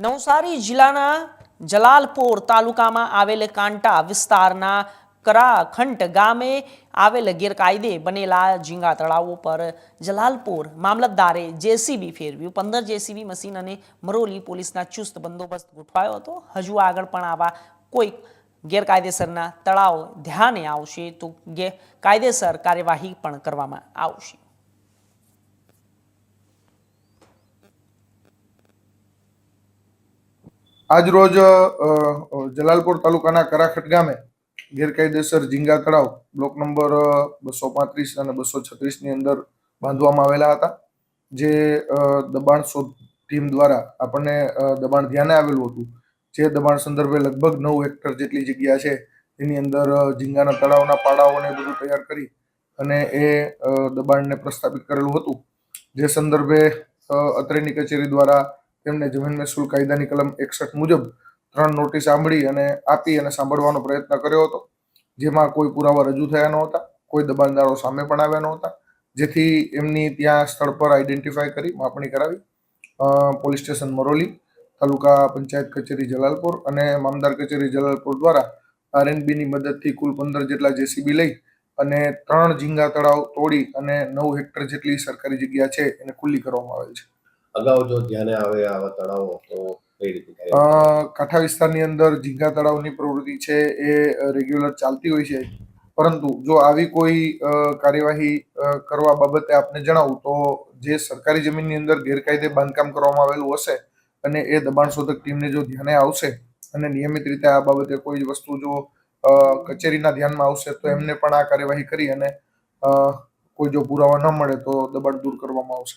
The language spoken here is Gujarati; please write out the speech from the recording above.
નવસારી જિલ્લાના જલાલપોર તાલુકામાં આવેલ કાંટા વિસ્તારના કરાખંટ ગામે આવેલ ગેરકાયદે બનેલા ઝીંગા તળાવો પર જલાલપોર મામલતદારે જેસીબી ફેરવ્યું. પંદર જેસીબી મશીન અને મરોલી પોલીસના ચુસ્ત બંદોબસ્ત ગોઠવાયો હતો. હજુ આગળ પણ આવા કોઈ ગેરકાયદેસરના તળાવ ધ્યાને આવશે તો કાયદેસર કાર્યવાહી પણ કરવામાં આવશે. આજરોજ રોજ જલાલપુર તાલુકાના કરાખટ ગામે ગેરકાયદેસર ઝીંગા તળાવ બ્લોક નંબર બસો પાંત્રીસ અને બસો છત્રીસની અંદર બાંધવામાં આવેલા હતા, જે દબાણ શોધ ટીમ દ્વારા આપણને દબાણ ધ્યાને આવેલું હતું. જે દબાણ સંદર્ભે લગભગ નવ હેક્ટર જેટલી જગ્યા છે, એની અંદર ઝીંગાના તળાવના પાડાઓને બધું તૈયાર કરી અને એ દબાણને પ્રસ્થાપિત કરેલું હતું. જે સંદર્ભે અત્રેની કચેરી દ્વારા તેમને જમીન મહેસૂલ કાયદાની કલમ એકસઠ મુજબ ત્રણ નોટિસ સાંભળી અને આપી અને સાંભળવાનો પ્રયત્ન કર્યો હતો, જેમાં કોઈ પુરાવા રજૂ થયા નહોતા, કોઈ દબાણદારો સામે પણ આવ્યા નહોતા, જેથી એમની ત્યાં સ્થળ પર આઈડેન્ટિફાય કરી માપણી કરાવી. પોલીસ સ્ટેશન મરોલી, તાલુકા પંચાયત કચેરી જલાલપુર અને મામદાર કચેરી જલાલપુર દ્વારા આરએનબીની મદદથી કુલ પંદર જેટલા જેસીબી લઈ અને ત્રણ ઝીંગા તળાવ તોડી અને નવ હેક્ટર જેટલી સરકારી જગ્યા છે એને ખુલ્લી કરવામાં આવેલ છે. અગાઉ જો ધ્યાને આવે આવા તળાવો, તો કાંઠા વિસ્તારની અંદર ઝીંગા તળાવની પ્રવૃત્તિ છે એ રેગ્યુલર ચાલતી હોય છે. પરંતુ જો આવી કોઈ કાર્યવાહી કરવા બાબતે આપને જણાવું, તો જે સરકારી જમીનની અંદર ગેરકાયદે બાંધકામ કરવામાં આવેલું હશે અને એ દબાણ શોધક ટીમને જો ધ્યાને આવશે અને નિયમિત રીતે આ બાબતે કોઈ વસ્તુ જો કચેરીના ધ્યાનમાં આવશે, તો એમને પણ આ કાર્યવાહી કરી અને કોઈ જો પુરાવા ન મળે તો દબાણ દૂર કરવામાં આવશે.